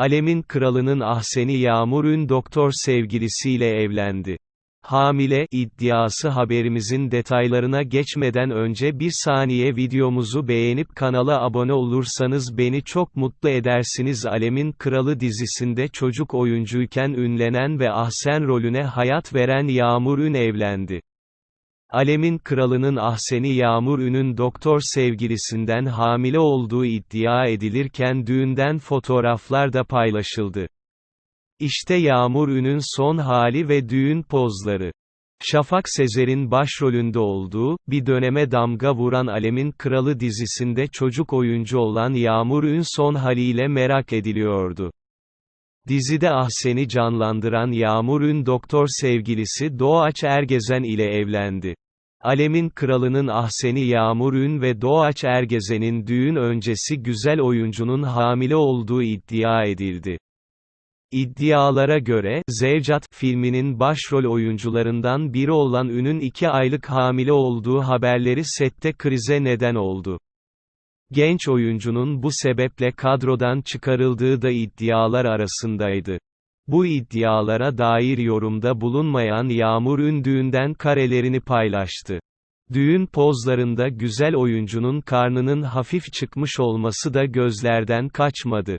Alemin kralının Ahseni Yağmur Ün doktor sevgilisiyle evlendi. Hamile iddiası haberimizin detaylarına geçmeden önce bir saniye videomuzu beğenip kanala abone olursanız beni çok mutlu edersiniz. Alemin Kralı dizisinde çocuk oyuncuyken ünlenen ve Ahsen rolüne hayat veren Yağmur Ün evlendi. Alemin kralının Ahseni Yağmur Ün'ün doktor sevgilisinden hamile olduğu iddia edilirken düğünden fotoğraflar da paylaşıldı. İşte Yağmur Ün'ün son hali ve düğün pozları. Şafak Sezer'in başrolünde olduğu, bir döneme damga vuran Alemin Kralı dizisinde çocuk oyuncu olan Yağmur Ün son haliyle merak ediliyordu. Dizide Ahsen'i canlandıran Yağmur Ün doktor sevgilisi Doğaç Ergezen ile evlendi. Alemin kralının Ahsen'i Yağmur Ün ve Doğaç Ergezen'in düğün öncesi güzel oyuncunun hamile olduğu iddia edildi. İddialara göre, Zevcat, filminin başrol oyuncularından biri olan Ün'ün 2 aylık hamile olduğu haberleri sette krize neden oldu. Genç oyuncunun bu sebeple kadrodan çıkarıldığı da iddialar arasındaydı. Bu iddialara dair yorumda bulunmayan Yağmur Ün düğünden karelerini paylaştı. Düğün pozlarında güzel oyuncunun karnının hafif çıkmış olması da gözlerden kaçmadı.